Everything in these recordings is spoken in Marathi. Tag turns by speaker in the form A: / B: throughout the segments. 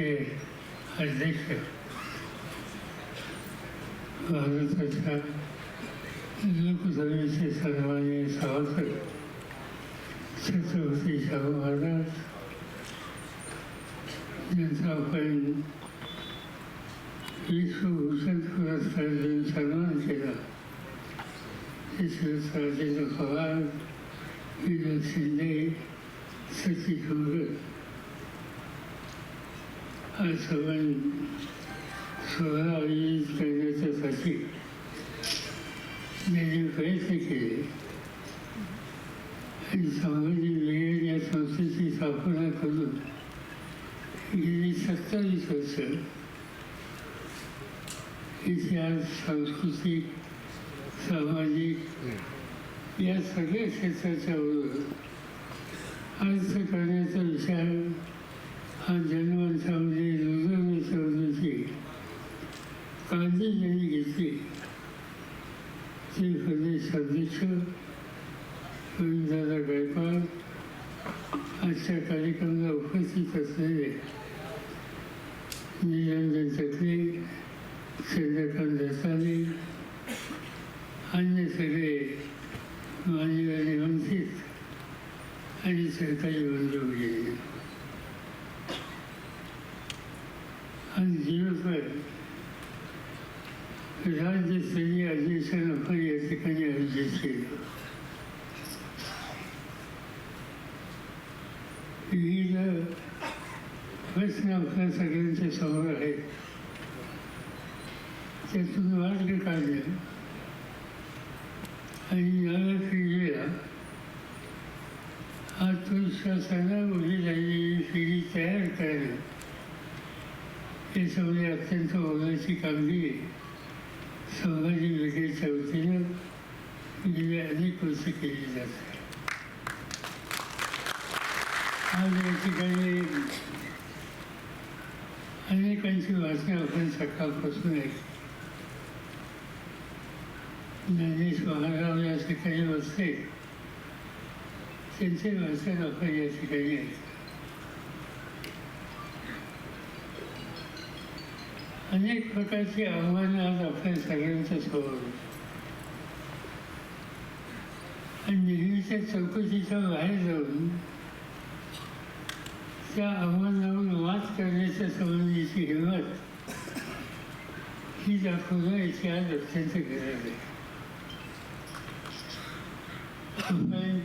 A: आमचे अध्यक्ष भारताच्या लोकसभेचे सन्मान्य सभासद छत्रपती शाहू महाराज यांचा आपण विश्वभूषण पुरस्कार देऊन सन्मान केला राजेंद्र पवार विनोद शिंदे सचिन डोंगर हा सोहळा आयोजित करण्याच्यासाठी त्यांनी प्रयत्न केले आणि सामाजिक विज्ञान या संस्थेची स्थापना करून गेली सत्तावीस वर्ष. इतिहास सांस्कृतिक सामाजिक या सगळ्या क्षेत्राच्या अर्थ करण्याचा विचार हा जन्म जनमानसामध्ये रुजवण्याच्या चौधरीची काळजी ज्यांनी घेतली ते प्रदेश अध्यक्ष गोविंदादा गायकवाड आजच्या कार्यक्रमाला उपस्थित असलेले निरंजन चकले चंद्रकांत दसाने अन्य सगळे मान्यवर वंचित आणि सरकारी बंधू गेले आणि राज्य राज्यस्तरीय अधिवेशन आपण या ठिकाणी आयोजित केलं विविध प्रश्न आपल्या सगळ्यांच्या समोर आहेत त्यातून मार्ग काढले आणि नव्या पिढीला आत्मविश्वासानं उभी राहिलेली पिढी तयार करणं ते सगळे अत्यंत मोलाची कामगिरी संभाजी ब्रिगेडच्या वतीनं गेली अनेक वर्ष केली जाते. आज या ठिकाणी अनेकांची वाचनं आपण सकाळपासून ऐकली. ज्ञानेश महाराव या ठिकाणी वाचते त्यांचे वाचन आपण या ठिकाणी ऐकतो. अनेक प्रकारची आव्हानं आज आपल्या सगळ्यांच्या समोर आणि नेहमीच्या चौकशीच्या बाहेर जाऊन त्या आव्हानावर मात करण्याच्या संबंधीची हिंमत ही दाखवणं याची आज अत्यंत गरज आहे. आपण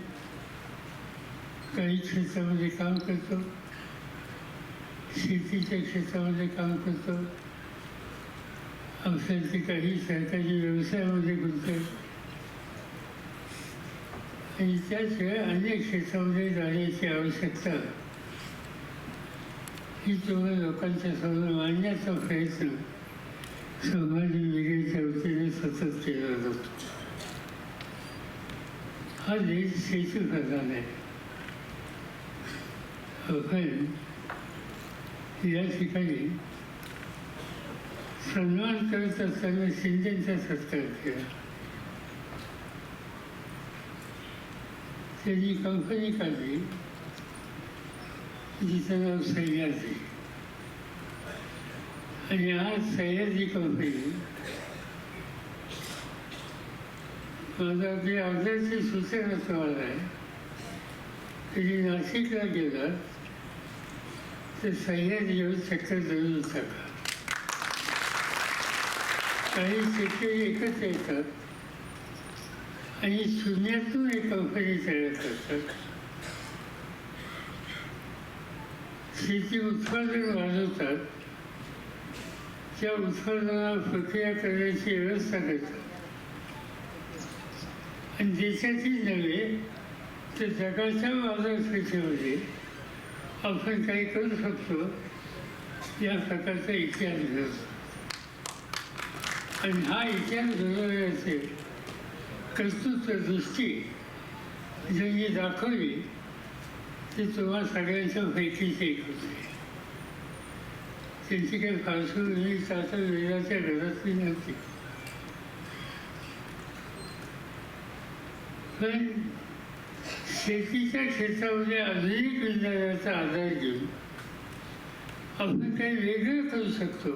A: काही क्षेत्रामध्ये काम करतो शेतीच्या क्षेत्रामध्ये काम करतो औषधाचे काही सरकारी व्यवसायामध्ये गुंततो त्याशिवाय अनेक क्षेत्रामध्ये जाण्याची आवश्यकता. ही तुम्हाला लोकांच्या समोर मांडण्याचा प्रयत्न समाज विवेकाच्या वतीने सतत केला जातो. हा देश शेती प्रधान आहे. आपण या ठिकाणी सन्मान करत असताना शिंदेचा सत्कार केला त्यांनी कंपनी काढली जिचं नाव सह्याद्री आणि आज सह्याद्री कंपनी माझा अगदी अर्ध्याची सूचना तुम्हाला आहे की नाशिकला गेला तर सह्याद्रीवर चक्कर जरूर टाका काही शेतकरी एकच येतात आणि शून्यातून एक कंपनी तयार करतात. शेती उत्पादन वाढवतात त्या उत्पादनावर प्रक्रिया करण्याची व्यवस्था करतात. आणि देशातील नव्हे तर जगाच्या बाजारपेठेमध्ये आपण काही करू शकतो या प्रकारचा इतिहास घडतो आणि हा इतिहास घडवण्याचे कर्तृत्व दृष्टी ज्यांनी दाखवली ती तुम्हा सगळ्यांच्या पैकीच एक होते. त्यांची काही पार्श्वभूमी आता वेळाच्या घरातली नव्हती. पण शेतीच्या क्षेत्रामध्ये आधुनिक विज्ञानाचा आधार घेऊन आपण काही वेगळं करू शकतो.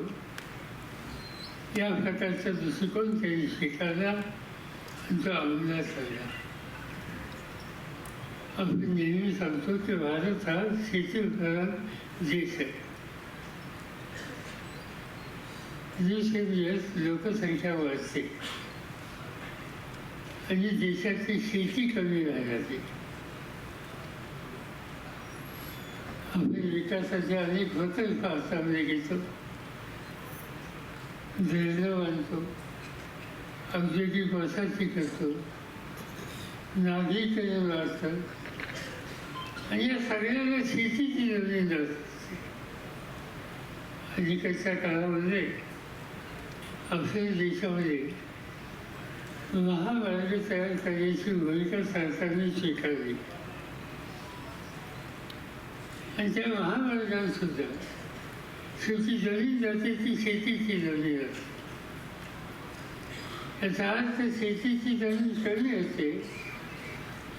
A: या प्रकारचा दृष्टिकोन त्यांनी स्वीकारला आणि तो अंमलात आला आपण नेहमी सांगतो की भारत हा शेतीप्रधान देश आहे. दिवसेंदिवस लोकसंख्या वाढते. आणि देशाची शेती कमी व्हायला लागली आपण विकासाचे अनेक प्रकल्प हातामध्ये घेतो. धरणं बांधतो औद्योगिक वसाहती करतो नागरिकरण वाढतं आणि या सगळ्याला शेतीची जमीन असते अलीकडच्या काळामध्ये आपल्या देशामध्ये महामार्ग तयार करण्याची भूमिका सरकारने स्वीकारली. आणि त्या महामार्गांसुद्धा शेवटी जमीन जाते ती शेतीची जमीन असते. याचा अर्थ शेतीची जमीन कमी असते.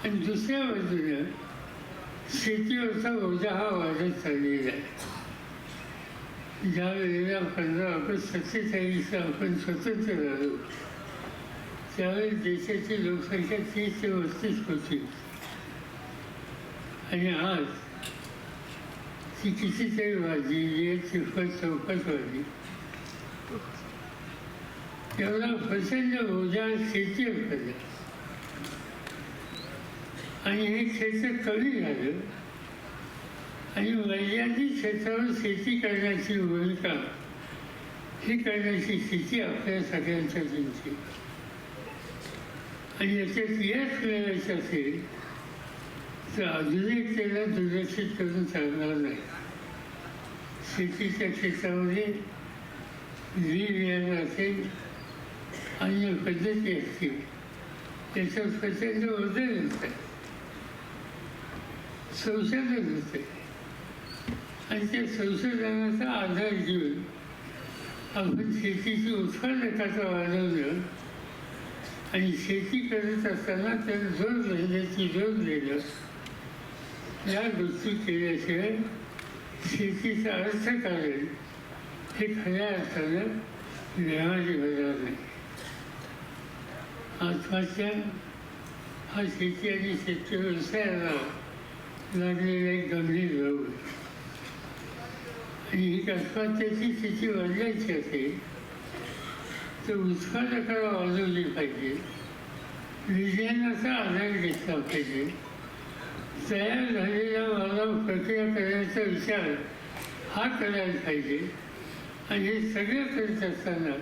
A: आणि दुसऱ्या बाजूनं शेतीवरचा ओझा हा वाढत चाललेला आहे. ज्या वेळेला पंधरा ऑगस्ट सत्तेचाळीसला आपण स्वतंत्र झालो त्यावेळेस देशाची लोकसंख्या तीस ते पस्तीस होती. आणि आज ती कितीतरी वाढली एक तिप्पट चौपट वाढली एवढा प्रचंड ओझा शेती पडला आणि हे क्षेत्र कमी झालं. आणि मर्यादित क्षेत्रावर शेती करण्याची भूमिका ही करण्याची स्थिती आपल्या सगळ्यांच्या जिंकली आणि याच्यात यश मिळवायचं असेल आधुनिकतेला दुर्लक्षित करून चालणार नाही शेतीच्या क्षेत्रामध्ये बी बियाणं असेल अन्य पद्धती असतील त्याच्यात प्रचंड बदल होत संशोधन होते आणि त्या संशोधनाचा आधार घेऊन आपण शेतीची उत्पादकता वाढवणं आणि शेती करत असताना त्याला जोर देण्याची जोर देणं या गोष्टी केल्याशिवाय शेतीचं अर्थकारण हे खऱ्या अर्थानं व्यवहारी होणार नाही आत्महत्या हा शेती आणि शेती व्यवसायाला लागलेला एक गंभीर रोग आहे. आणि ही आत्महत्याची स्थिती वाढवायची असेल तर उत्पादकाला वाढवली पाहिजे. विज्ञानाचा आधार घेतला पाहिजे. तयार झालेल्या मला प्रक्रिया करण्याचा विचार हा करायला पाहिजे आणि हे सगळं करत असताना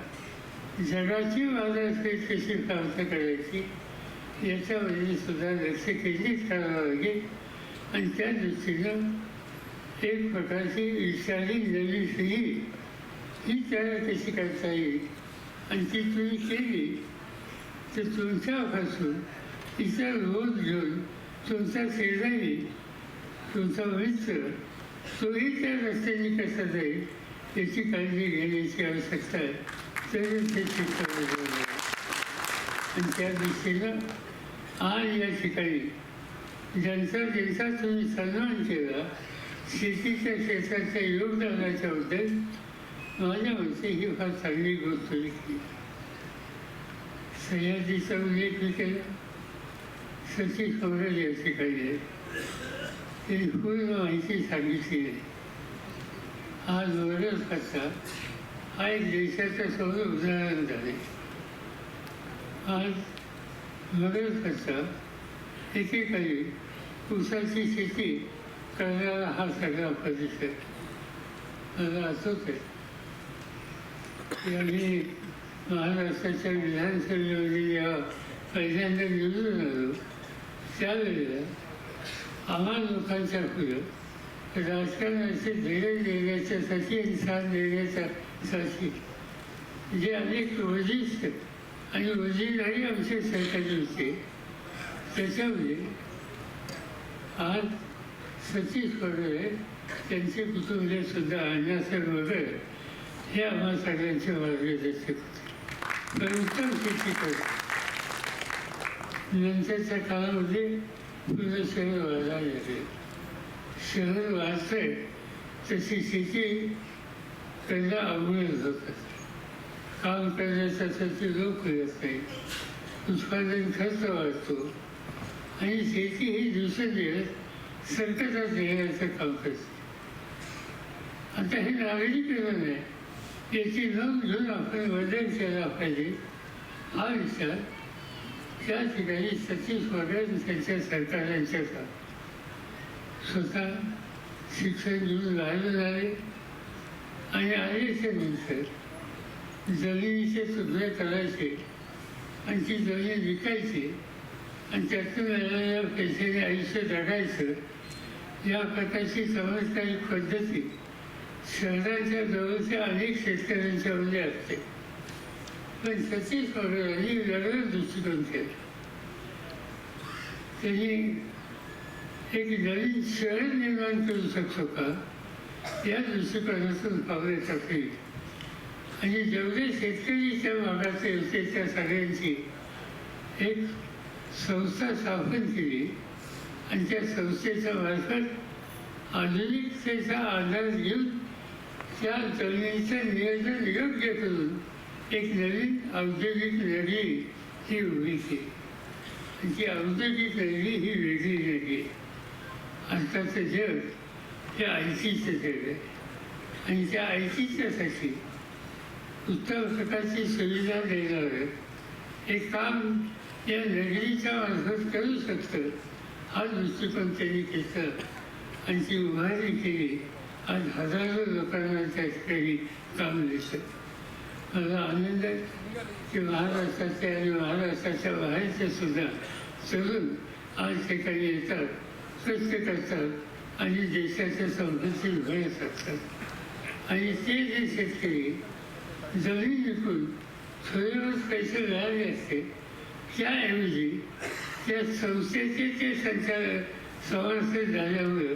A: जगाची बाजारपेठ कशी प्राप्त करायची याच्यामध्ये सुद्धा लक्ष केंद्रित करावं लागेल आणि त्या दृष्टीनं एक प्रकारची विचारी नवी पिढी ही तयार कशी करता येईल आणि ती तुम्ही केली तर तुमच्यापासून इतर रोज घेऊन तुमचा शेजारी तुमचा मित्र तोही त्या रस्त्याने कसा जाईल याची काळजी घेण्याची आवश्यकता आहे. तरच ते शिक्षण आणि त्या दृष्टीनं आज या ठिकाणी ज्यांचा ज्यांचा तुम्ही सन्मान केला शेतीच्या क्षेत्राच्या योगदानाच्या बद्दल माझ्या मते ही फार चांगली गोष्ट केली सह्याद्रीचा उल्लेख मी केला. सतीश कवरेज या ठिकाणी आहे पूर्ण माहिती सांगितली आहे आज वरच कसा हा एक देशाचं सौर उदाहरण झाले आज मगच कसा एकेकाळी ऊसाची शेती करणारा हा सगळा प्रदेश आहे. मला आठवत आहे की आम्ही महाराष्ट्राच्या विधानसभेमध्ये जेव्हा पहिल्यांदा निवडून आलो त्यावेळेला आम्हा लोकांच्या पुढं राजकारणाचे धैर्य देण्याच्यासाठी आणि साथ देण्याच्यासाठी जे अनेक वरिष्ठ आणि रोजीदारी आमचे सरकारी होते त्याच्यामध्ये आज सतीश वगैरे त्यांचे कुटुंबीय सुद्धा अण्णासाहेब वगैरे हे आम्हा सगळ्यांचे मार्गदर्शक होते पण उत्तम शेती करतो नंतरच्या काळामध्ये म्हणजे पुन्हा शहर वाढायला लागले शहर वाढतंय तशी शेती करणं अवघड होत असते. काम करण्यासाठी लोक येत नाही. उत्पादन खर्च वाढतो. आणि शेती ही दिवसेंदिवस संकटात येण्याचं काम करते. आता हे नागरिक आहे. याची नोंद घेऊन आपण बदल केला पाहिजे. हा विचार त्या ठिकाणी सचिव वगैरे त्यांच्या सरकारांच्या स्वतः शिक्षण घेऊन राहिलेलं झाले आणि आल्याच्यानंतर जमिनीचे सुद्धा करायचे आणि ती जमीन विकायची आणि त्यातून मिळालेल्या पैशाने आयुष्य जगायचं या प्रकारची चमत्कारिक पद्धती शहराच्या जवळच्या अनेक शेतकऱ्यांच्या म्हणजे असते पण सतीश वगैरे वेगळा दृष्टिकोन केला त्यांनी एक नवीन शहर निर्माण करू शकतो का या दृष्टिकोनातून पावले टाकली आणि जेवढे शेतकरी त्या भागाचे होते त्या सगळ्यांची एक संस्था स्थापन केली आणि त्या संस्थेच्या मार्फत आधुनिकतेचा आधार घेऊन त्या जमिनीचं नियोजन योग्य करून एक नवीन औद्योगिक नगरी ही उभी केली आणि ती औद्योगिक नगरी ही वेगळी नगरी आहे आताचं जग हे आयटीचं जग आहे. आणि त्या आयटीच्यासाठी उत्तम प्रकारची सुविधा देणारं हे काम या नगरीच्या मार्फत करू शकतं हा दृष्टिकोन त्यांनी घेतला. आणि ती उभारणी केली. आज हजारो लोकांना त्या ठिकाणी काम दिसतं. मला आनंद की महाराष्ट्राचे आणि महाराष्ट्राच्या बाहेरचे सुद्धा चलून आज ठिकाणी येतात स्वच्छ करतात आणि देशाच्या समृद्धी घडत असतात. आणि ते जे शेतकरी जमीन विकून थोडेच पैसे मिळाले असते त्याऐवजी त्या संस्थेचे ते संचालक सभासद झाल्यामुळं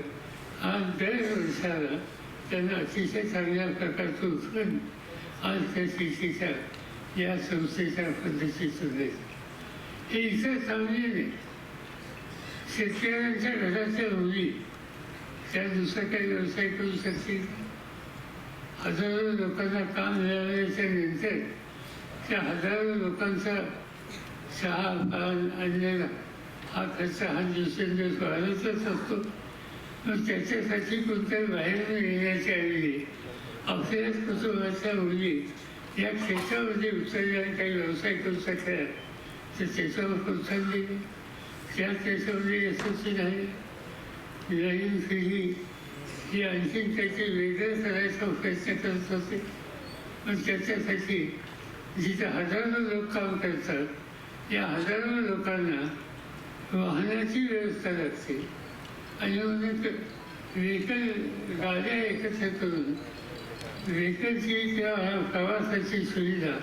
A: आज दर वर्षाला त्यांना अतिशय चांगल्या प्रकारचं उत्पन्न आज त्या शेतीच्या या संस्थेच्या पद्धती मिळतं हे इतर चांगली नाही शेतकऱ्यांच्या घराच्या मुली त्या दुसरा काही व्यवसाय करू शकतील? हजारो लोकांना काम मिळाल्याच्या नंतर त्या हजारो लोकांचा चहा पान आणलेला. हा खर्च हा दिवसेंदिवस वाढतच असतो. मग त्याच्यासाठी कोणत्याही बाहेरून येण्याच्या ऐवजी आपल्याच कुटुंबाच्या मुली या क्षेत्रामध्ये उतरल्या काही व्यवसाय करू शकतात तर त्याच्यावर प्रोत्साहन दिले त्या त्याच्यामध्ये यशस्वी झाले नवीन पिढी ही आणखीन त्याचे वेगळं करायचा प्रयत्न करत होते पण त्याच्यासाठी जिथे हजारो लोक काम करतात या हजारो लोकांना वाहनाची व्यवस्था लागते. आणि म्हणून व्हेकल गाड्या एकत्र करून व्हेकलची किंवा प्रवासाची सुविधा.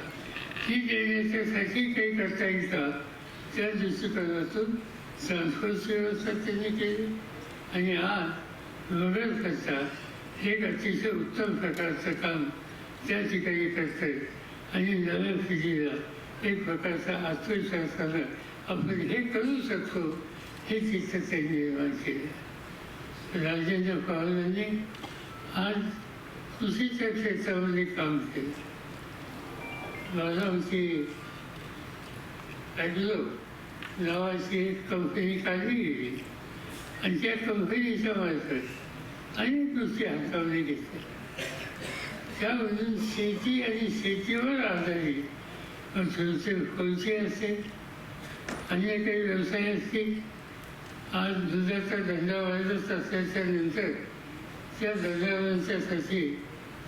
A: ही देण्याच्यासाठी काही करता येईल का त्या दृष्टिकोनातून ट्रान्सपोर्ट व्यवस्था त्यांनी केली. आणि आज रुरल करता हे एक अतिशय उत्तम प्रकारचं काम त्या ठिकाणी करतात आणि नव्या पिढीला एक प्रकारचा आत्मविश्वासानं आपण हे करू शकतो हे चित्र त्यांनी निर्माण केलं. राजेंद्र पवारांनी आज कृषीच्या क्षेत्रामध्ये काम केलं मला आमची ॲग्रो नावाची एक कंपनी काढली गेली आणि त्या कंपनीच्या मार्फत अनेक गोष्टी हातामध्ये घेतल्या त्यामधून शेती आणि शेतीवर आधारित थोडसे कोणते असेल अन्य काही व्यवसाय असतील आज दुधाचा धंदा वाढतच असल्याच्या नंतर त्या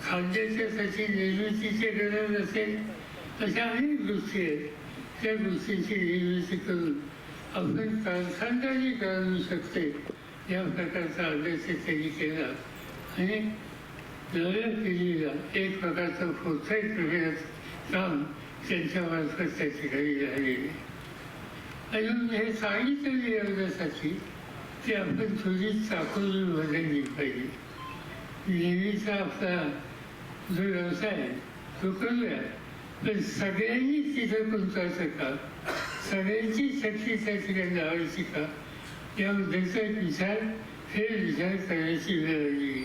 A: खाद्याच्या खाद्याच्यासाठी निर्मितीची गरज असेल अशा अनेक गोष्टी आहेत. त्या गोष्टीची निर्मिती करून आपण कारखानदारी करू शकते. या प्रकारचा अभ्यास त्यांनी केला आणि नव्या पिढीला एक प्रकारचं प्रोत्साहित करण्याचं काम त्यांच्या मार्फत त्या ठिकाणी झालेले अजून हे सांगितलं एवढ्यासाठी ते आपण थोडी चाकोरी बदलली पाहिजे. नेहमीचा आपला जो व्यवसाय आहे तो करूया पण सगळ्यांनी तिथं गुंतवायचं का? सगळ्यांची शक्ती त्या ठिकाणी लावायची का याबद्दलचा विचार हे विचार करायची वेळ आली.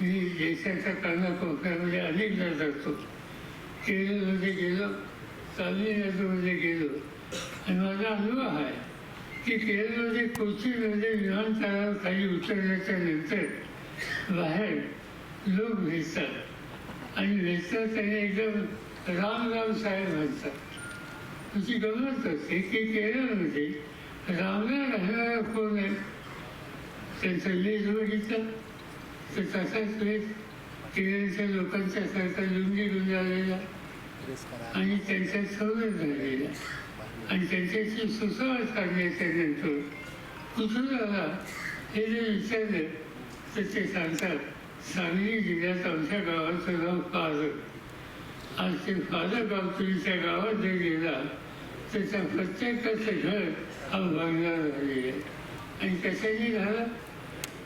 A: मी देशाच्या कानाकोपऱ्यामध्ये अनेकदा जातो. केरळमध्ये गेलो तामिळनाडूमध्ये गेलो. आणि माझा अनुभव आहे की केरळमध्ये कोचीमध्ये विमानतळावर खाली उतरल्याच्या नंतर बाहेर लोक भेटतात. आणि भेटतात त्याने एकदम राम राम साहेब म्हणतात तुझी गमत असते की केरळमध्ये रामला राहणारा कोण आहे त्यांचा वेश बघितला तर तसाच वेश केरळच्या लोकांच्या सारखा लुंगी गुंजाळलेला आणि त्यांच्या सवय झालेला आणि त्यांच्याशी सुसंवाद साधण्याच्या नंतर कुठून आला हे जर विचारलं तर ते सांगतात सांगली जिल्ह्यात आमच्या गावाचं नाव फादर आज ते फादर गाव त्या गावात जर गेला तर त्या प्रत्येकाचं घर हा बंगला झालेला आहे आणि कशाने झाला?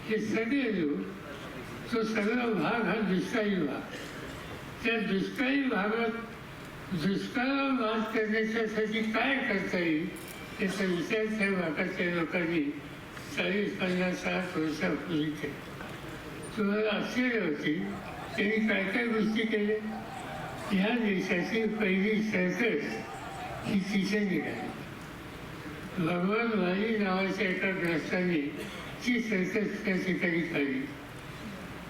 A: हे सगळे लोक तो सगळा भाग हा दुष्काळी भाग त्या दुष्काळी भागात दुष्काळावर मात करण्याच्यासाठी काय करता येईल याचा विचार त्या भागाच्या लोकांनी चाळीस पन्नास साठ वर्षापूर्वी केला. तुम्हाला आश्चर्य होती त्यांनी काय काय गोष्टी केल्या? ह्या देशाची पहिली सर्कस ही तिथे निघाली भगवान वाली नावाच्या एका ग्रस्ताने ती सर्कस त्या ठिकाणी काढली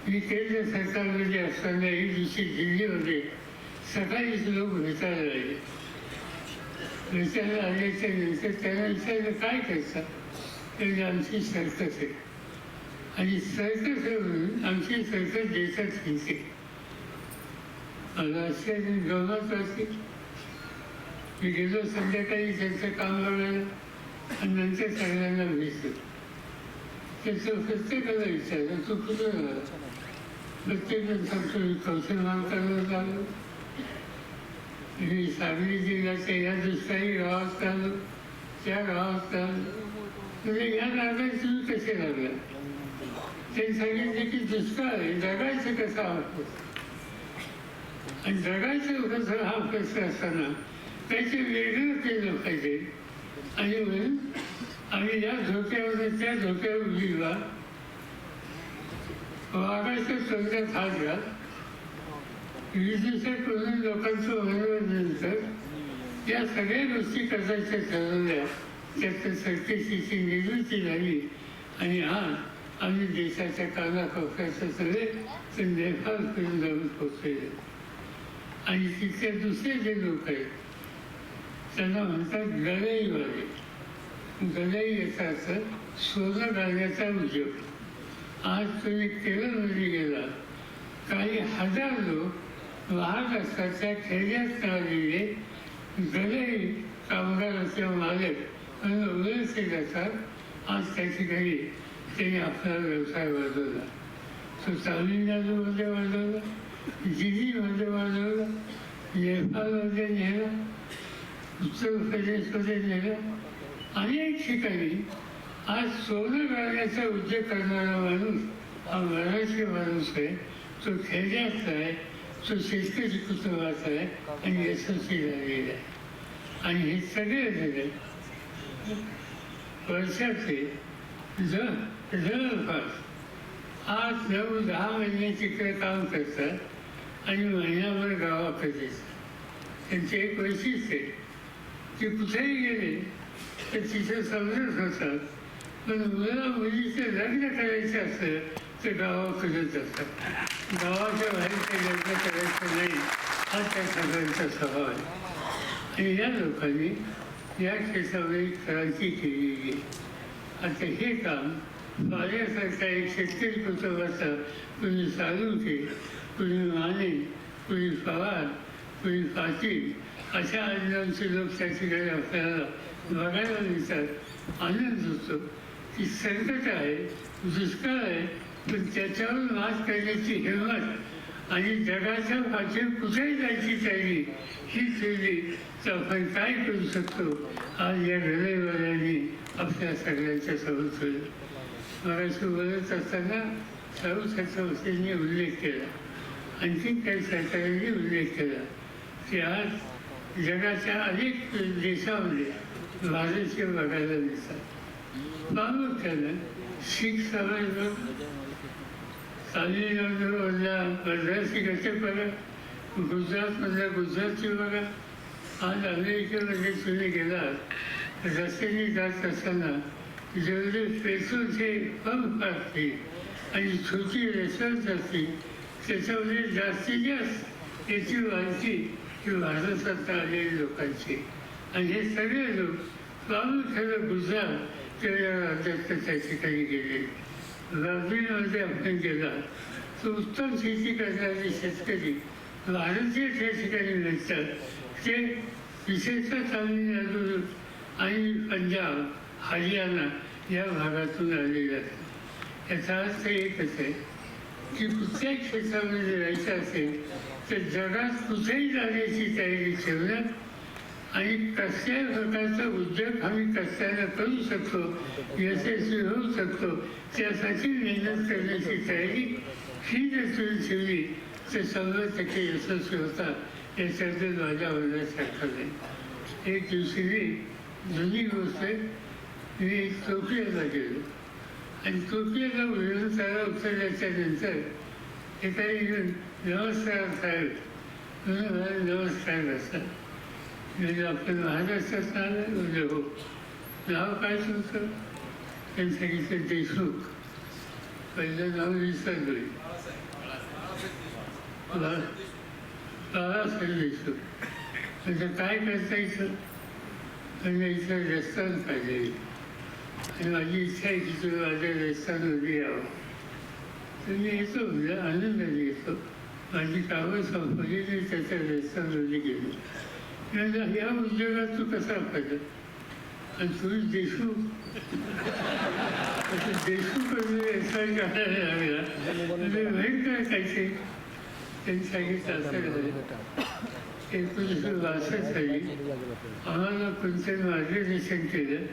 A: मी केंद्र सरकारमध्ये म्हणजे असताना एक दिवशी दिल्लीमध्ये सकाळीच लोक भेटायला लागले. भेटायला आल्याच्यानंतर त्यांना विचारलं काय करता? म्हणजे आमची सर्कस आहे. आणि सर्कस आहे म्हणून आमची सर्कस देशात फिरते. राष्ट्रीय आश्चर्य राहते. मी गेलो संध्याकाळी त्यांचं काम करायला आणि नंतर सगळ्यांना भेटतो त्याचं प्रत्येकाला विचारलं तू कुठं राहिला प्रत्येकजण सांगतो मी कौशल मानकाला झालो मी सांगली जिल्ह्याच्या या दुसऱ्याही गावात आलो त्या गावात आलो म्हणजे या नागात तुम्ही कसे लागला त्यांनी सांगितले की दुष्काळ आहे जगायचं कसं हा आणि जगायचं कसं हा प्रश्न असताना त्याचे वेगळं केलं पाहिजे आणि म्हणून आम्ही या धोक्यावर त्या धोक्यावर गेला वागायच्या तोंडात हात घाल विदेशात करून लोकांचं मनोरंजन या सगळ्या गोष्टी करायच्या ठरवल्या. त्यात सरकेशीची निर्मिती झाली. आणि आज आणि देशाच्या कानाकोपऱ्याचे सगळे ते नेपाळ करून जाऊन पोचलेले आणि तिथले दुसरे जे लोक आहेत त्यांना म्हणतात गलईवाले गलई याचा अर्थ सोनं घालण्याचा उद्योग आज तुम्ही केरळमध्ये गेला काही हजार लोक वाहत असतात त्या खेड्यात आलेले गलई कामगार किंवा मालक म्हणून ओळखले जातात आज त्या ठिकाणी त्यांनी आपला व्यवसाय वाढवला तो तामिळनाडूमध्ये वाढवला दिल्लीमध्ये वाढवला नेपाळमध्ये नेला उत्तर प्रदेशमध्ये नेला अनेक ठिकाणी आज सोनं मिळण्याचा उद्योग करणारा माणूस हा मराठी माणूस आहे तो खेड्यात आहे तो शेतकरी कुटुंबाचा आहे आणि यशस्वी झालेला आहे आणि हे सगळे झाले वर्षाचे जर जवळपास आठ नऊ दहा महिन्याचे तिकडे काम करतात आणि महिन्याभर गावाकडे येतात. त्यांचे एक वैशिष्ट्य आहे ते कुठेही गेले तर तिथे समजत होतात पण मुला मुलीचं लग्न करायचं असलं तर गावाकडेच असतात गावाच्या बाहेरचं लग्न करायचं नाही हा त्या सगळ्यांचा स्वभाव आहे. आणि या लोकांनी या क्षेत्रामध्ये क्रांती केलेली आहे. आता हे काम माझ्यासारखा एक शेतकरी कुटुंबाचा कुणी साळुंके कुणी माने. कुणी पवार कुणी पाटील अशा आदिवासी लोक त्या ठिकाणी आपल्याला बघायला मिळतात. आनंद होतो की संकट आहे दुष्काळ आहे पण त्याच्यावर मात करण्याची हिंमत आणि जगाच्या पाठीवर कुठेही जायची तयारी ही ठेवली तर आपण काय करू शकतो? आज या घरेवाल्यांनी आपल्या सगळ्यांच्या समोर महाराष्ट्र बोलत असताना शाहू छत्रपतींनी उल्लेख केला आणखीन काही सरकारांनी उल्लेख केला की आज जगाच्या अनेक देशामध्ये भारतीय बघायला दिसतात प्रामुख्यानं शीख समाज तामिळनाडूमधला मद्रासी कसे बघा गुजरातमधल्या गुजरातची बघा आज अमेरिकेमध्ये तुम्ही गेलात रस्त्याने जात असताना जेवढे पेट्रोलचे पंप असतील आणि छोटी रेसर्च असते त्याच्यामध्ये जास्तीत जास्त याची माहिती ही भारतात आलेल्या लोकांची आणि हे सगळे लोक प्रामुख्याने गुजरात तेवढ्या राज्यात त्या ठिकाणी गेले ब्राझीलमध्ये आपण गेला तर उत्तम शेती करणारे शेतकरी भारतीय त्या ठिकाणी मिळतात ते विशेषतः तामिळनाडू आणि पंजाब हरियाणा या भागातून आलेले आहेत. याचा अर्थ एकच आहे की कुठल्याही क्षेत्रामध्ये जायचं असेल तर जगात कुठेही जाण्याची तयारी ठेवणं आणि कसल्या प्रकारचा उद्योग आम्ही कसल्याला करू शकतो यशस्वी होऊ शकतो त्यासाठी मेहनत करण्याची तयारी ही जर तुम्ही ठेवली तर शंभर टक्के यशस्वी होतात याच्याबद्दल माझ्या म्हणण्यासारखं नाही. एक दिवशी जुनी गोष्ट आहे मी टोकियोला गेलो आणि टोकियोला उडून त्याला उतरल्याच्या नंतर एकाने येऊन नमस्कार साहेब. म्हणून मला नमस्कार असतात म्हणजे आपण महाराष्ट्रात आलं म्हणजे हो. नाव काय तुमचं? त्यांनी सांगितलं देशमुख. पहिलं नाव विसरलोय. बाळासाहेब देशमुख म्हणजे काय करता इथं म्हणजे इथं रेस्टॉरंट पाहिजे. आणि माझी इच्छा आहे की माझ्या यावं तर मी येतो म्हणजे आनंदाने येतो माझी कामं संपली मी त्याच्या रेस्टॉरंटमध्ये गेलो म्हणजे उद्योगात तू कसा पाहिजे आणि तुम्ही देशमुख करायला लागला म्हणजे काय काय त्यांनी सांगितलं असं एकोणीसशे बासष्ट साली आम्हाला कोणतं मार्गदर्शन केलं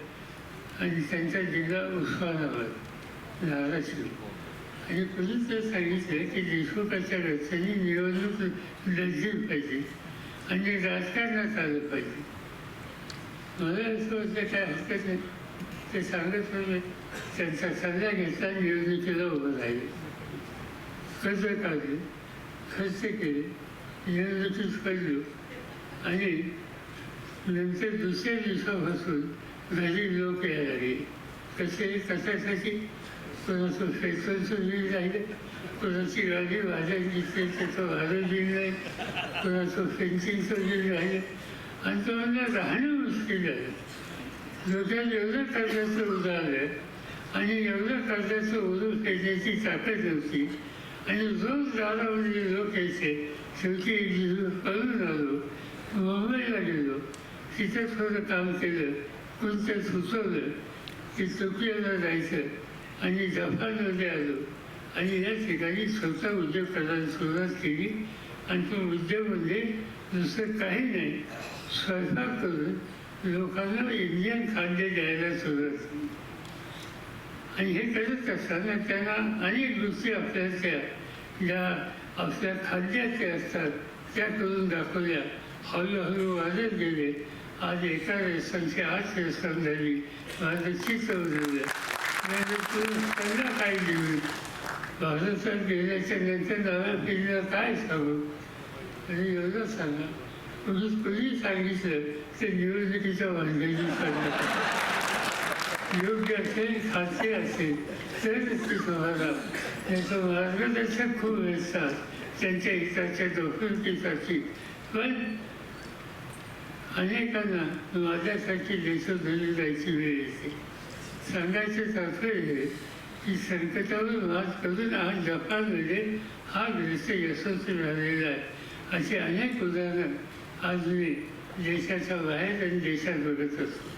A: आणि त्यांचा जिल्हा उस्मानाबाद. धाराशिव आणि कोणीच ते सांगितलं की देशमुखाच्या रस्त्याने निवडणूक लढली पाहिजे आणि राजकारणात आलं पाहिजे. मला असं वाटतं काय हरकत नाही. ते सांगत होते त्यांचा सल्ला घेतला निवडणुकीला उभं राहिले. कर्ज काढले खर्च केले निवडणुकीत पडलो आणि नंतर दुसऱ्या दिवसापासून घरी लोक यायला लागले कसे कशासाठी? कोणाचं पेट्रोलचं बिल राहिलं. कोणाची गाडी भाज्यात दिसते त्याचं भाडं दिलं नाही कोणाचं फेन्सिंग बिल राहिलं. आणि तो मला राहणं मुश्किल आहे. लोकांना एवढं कर्जाचं उदाहरण आणि एवढं कर्जाचं ओढून फेडण्याची ताकद नव्हती. आणि रोज दारामध्ये लोक यायचे. शेवटी एक दिवस पळून आलो मुंबईला गेलो. तिथं थोडं काम केलं. कोणतं सुचवलं की टोकियोला जायचं आणि जपानमध्ये आलो. आणि या ठिकाणी स्वतः उद्योग करायला सुरुवात केली आणि तो उद्योग म्हणजे दुसरं काही नाही. स्वयंपाक करून लोकांना इंडियन खाद्य द्यायला सुरुवात केली. आणि हे करत असताना त्यांना अनेक गोष्टी आपल्या त्या ज्या आपल्या खाद्याच्या असतात त्या करून दाखवल्या. हळूहळू वाढत गेले. आज एका रेस्टॉरंटची आज रेस्टॉरंट झाली. माझं चित्र झालं. त्यांना काय देऊ भारतात गेल्याच्यानंतर नव्या पिढीला काय सांगू? आणि एवढं सांगा. तुम्ही कुणी सांगितलं? ते निवडणुकीच्या भानगडी सांगत योग्य असेल खाते असेल तरच ती तुम्हाला त्याचं मार्गदर्शक खूप असतात. त्यांच्या हिताच्या दोषणुकीसाठी पण अनेकांना माझ्यासाठी देशोधनी जायची वेळ येते. सांगायचं तात्पर्य हे की संकटावर मात करून आज जपानमध्ये हा ग्रस्त यशस्वी झालेला आहे. असे अनेक उदाहरणं आज मी देशाच्या बाहेर आणि देशात बघत असतो.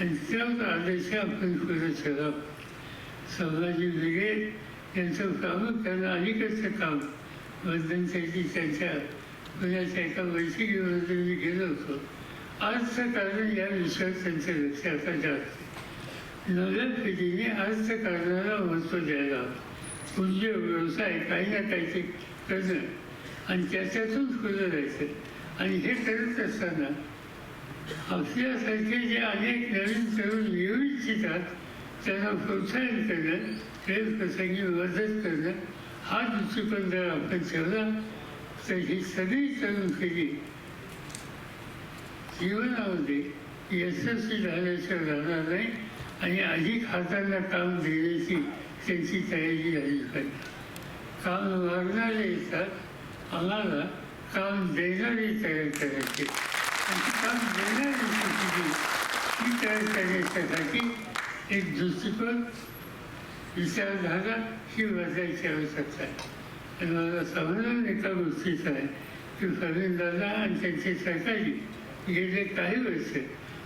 A: आणि त्याच आदेश आपण पुढे ठेवा. संभाजी ब्रिगेड यांचं प्रामुख्यानं अलीकडचं काम मध्यंतरी त्यांच्या पुण्याच्या एका बैठकीमध्ये मी गेलो होतो. अर्थकारण कारण या विषयात त्यांचं लक्ष आता जास्त नव्या पिढीने अर्थकारणाला महत्त्व द्यायला हवं. उद्योग व्यवसाय काही ना काहीतरी करणं आणि त्याच्यातून खुलं जायचं आणि हे करत असताना आपल्यासारखे जे अनेक नवीन तरुण येऊ इच्छितात त्यांना प्रोत्साहन करणं प्रेम प्रसंगी मदत करणं हा दृष्टिकोन जर आपण ठेवला तर ही सगळी तरुण पिढी जीवनामध्ये यशस्वी झाल्याचं राहणार नाही आणि अधिक हातांना काम देण्याची त्यांची तयारी झाली पाहिजे काम मागणारे येतात आम्हाला काम देणारे तयार करायचे. आणि काम देणारी स्थिती ती तयार करण्याच्यासाठी एक दृष्टिकोन विचारधारा ही बदलायची आवश्यकता आहे. आणि मला समाधान एका गोष्टीचं आहे की दादा आणि त्यांचे सहकारी गेले काही वर्ष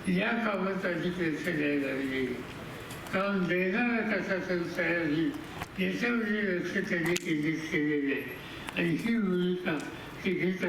A: या कामात अधिक लक्ष द्यायला येईल काम देणारा कसा संस्था तयार होईल लक्ष त्यांनी केंद्रित केलेले आहे. आणि ही भूमिका ती घेत